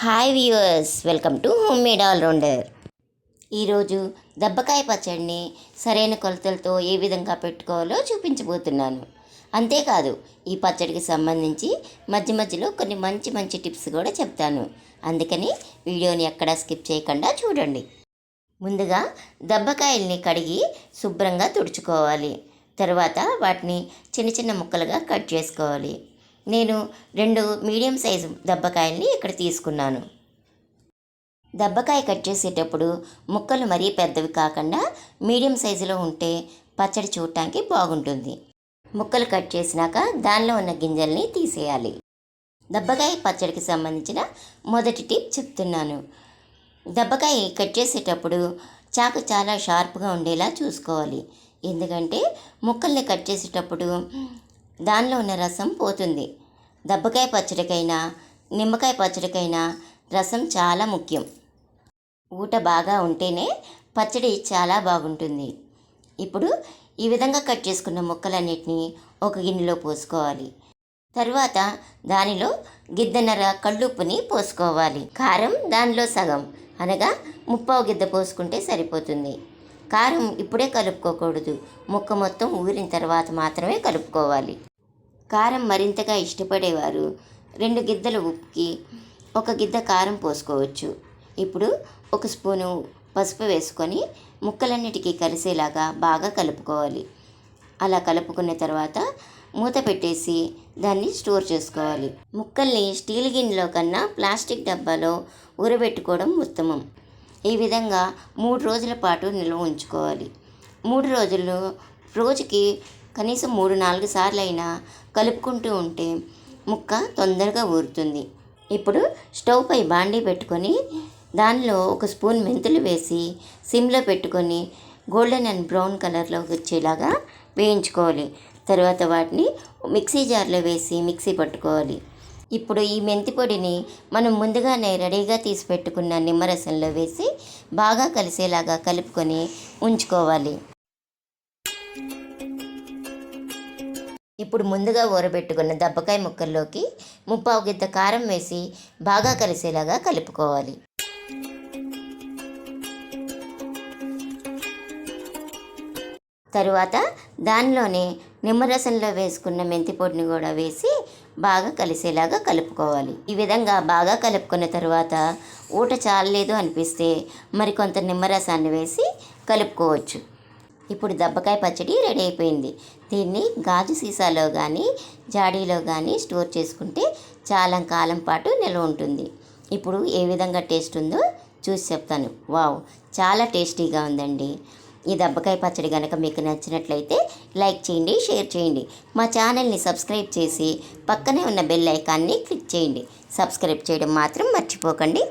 Hi viewers welcome to home made allrounder ఈరోజు దెబ్బకాయ పచ్చడిని సరైన కొలతలతో ఏ విధంగా పెట్టుకోవాలో చూపించబోతున్నాను. అంతేకాదు ఈ పచ్చడికి సంబంధించి మధ్య మధ్యలో కొన్ని మంచి మంచి టిప్స్ కూడా చెప్తాను. అందుకని వీడియోని ఎక్కడా స్కిప్ చేయకుండా చూడండి. ముందుగా దెబ్బకాయల్ని కడిగి శుభ్రంగా తుడుచుకోవాలి. తర్వాత వాటిని చిన్న చిన్న ముక్కలుగా కట్ చేసుకోవాలి. నేను రెండు మీడియం సైజు దెబ్బకాయల్ని ఇక్కడ తీసుకున్నాను. దెబ్బకాయ కట్ చేసేటప్పుడు ముక్కలు మరీ పెద్దవి కాకుండా మీడియం సైజులో ఉంటే పచ్చడి చూడటానికి బాగుంటుంది. ముక్కలు కట్ చేసినాక దానిలో ఉన్న గింజల్ని తీసేయాలి. దెబ్బకాయ పచ్చడికి సంబంధించిన మొదటి టిప్ చెప్తున్నాను. దెబ్బకాయ కట్ చేసేటప్పుడు చాకు చాలా షార్ప్గా ఉండేలా చూసుకోవాలి. ఎందుకంటే ముక్కల్ని కట్ చేసేటప్పుడు దానిలో ఉన్న రసం పోతుంది. దెబ్బకాయ పచ్చడికైనా నిమ్మకాయ పచ్చడికైనా రసం చాలా ముఖ్యం. ఊట బాగా ఉంటేనే పచ్చడి చాలా బాగుంటుంది. ఇప్పుడు ఈ విధంగా కట్ చేసుకున్న ముక్కలన్నిటినీ ఒక గిన్నెలో పోసుకోవాలి. తర్వాత దానిలో గిద్దెన్నర కళ్ళుప్పుని పోసుకోవాలి. కారం దానిలో సగం. అనగా ముప్పావు గిద్ద పోసుకుంటే సరిపోతుంది. కారం ఇప్పుడే కలుపుకోకూడదు. ముక్క మొత్తం ఊరిన తర్వాత మాత్రమే కలుపుకోవాలి. కారం మరింతగా ఇష్టపడేవారు. రెండు గిద్దలు ఉప్పుకి ఒక గిద్ద కారం పోసుకోవచ్చు. ఇప్పుడు ఒక స్పూను పసుపు వేసుకొని ముక్కలన్నిటికీ కలిసేలాగా బాగా కలుపుకోవాలి. అలా కలుపుకున్న తర్వాత మూత పెట్టేసి దాన్ని స్టోర్ చేసుకోవాలి. ముక్కల్ని స్టీల్ గిన్నెలో కన్నా ప్లాస్టిక్ డబ్బాలో ఊరబెట్టుకోవడం ఉత్తమం. ఈ విధంగా మూడు రోజుల పాటు నిల్వ ఉంచుకోవాలి. మూడు రోజులు రోజుకి కనీసం మూడు నాలుగు సార్లు అయినా కలుపుకుంటూ ఉంటే ముక్క తొందరగా ఊరుతుంది. ఇప్పుడు స్టవ్ పై బాండీ పెట్టుకొని దానిలో ఒక స్పూన్ మెంతులు వేసి సిమ్లో పెట్టుకొని గోల్డెన్ అండ్ బ్రౌన్ కలర్లో వచ్చేలాగా వేయించుకోవాలి. తర్వాత వాటిని మిక్సీ జార్లో వేసి మిక్సీ పట్టుకోవాలి. ఇప్పుడు ఈ మెంతి పొడిని మనం ముందుగానే రెడీగా తీసి పెట్టుకున్న నిమ్మరసంలో వేసి బాగా కలిసేలాగా కలుపుకొని ఉంచుకోవాలి. ఇప్పుడు ముందుగా ఊరబెట్టుకున్న దబ్బకాయ ముక్కల్లోకి ముప్పావు గిద్ద కారం వేసి బాగా కలిసేలాగా కలుపుకోవాలి. తరువాత దానిలోనే నిమ్మరసంలో వేసుకున్న మెంతి పొడిని కూడా వేసి బాగా కలిసేలాగా కలుపుకోవాలి. ఈ విధంగా బాగా కలుపుకున్న తర్వాత ఊట చాలలేదు అనిపిస్తే మరికొంత నిమ్మరసాన్ని వేసి కలుపుకోవచ్చు. ఇప్పుడు దబ్బకాయ పచ్చడి రెడీ అయిపోయింది. దీన్ని గాజు సీసాలో కానీ జాడీలో కానీ స్టోర్ చేసుకుంటే చాలా కాలం పాటు నిల్వ ఉంటుంది. ఇప్పుడు ఏ విధంగా టేస్ట్ ఉందో చూసి చెప్తాను. వావ్ చాలా టేస్టీగా ఉందండి. ఈ దబ్బకాయ పచ్చడి కనుక మీకు నచ్చినట్లయితే లైక్ చేయండి షేర్ చేయండి. మా ఛానల్ని సబ్స్క్రైబ్ చేసి పక్కనే ఉన్న బెల్ ఐకాన్ని క్లిక్ చేయండి. సబ్స్క్రైబ్ చేయడం మాత్రం మర్చిపోకండి.